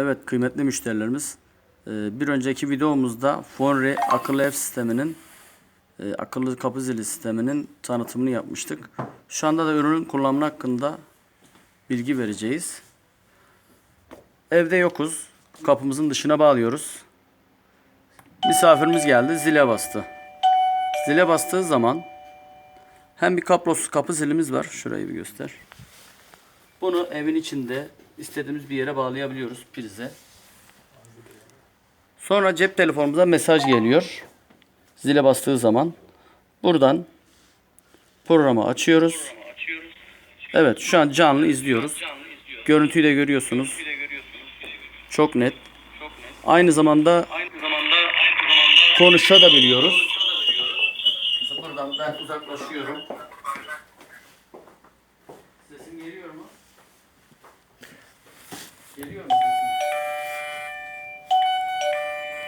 Evet kıymetli müşterilerimiz e, bir önceki videomuzda Fonre akıllı ev sisteminin e, akıllı kapı zili sisteminin tanıtımını yapmıştık. Şu anda da ürünün kullanımı hakkında bilgi vereceğiz. Evde yokuz. Kapımızın dışına bağlıyoruz. Misafirimiz geldi zile bastı. Zile bastığı zaman hem bir kablosuz kapı zilimiz var. Şurayı bir göster. Bunu evin içinde istediğimiz bir yere bağlayabiliyoruz prize. Sonra cep telefonumuza mesaj geliyor. Zile bastığı zaman buradan programı açıyoruz. Evet şu an canlı izliyoruz. Görüntüyü de görüyorsunuz. Çok net. Aynı zamanda konuşabiliyoruz. Mesela buradan ben uzaklaşıyorum. Geliyor mu? Geliyor mu?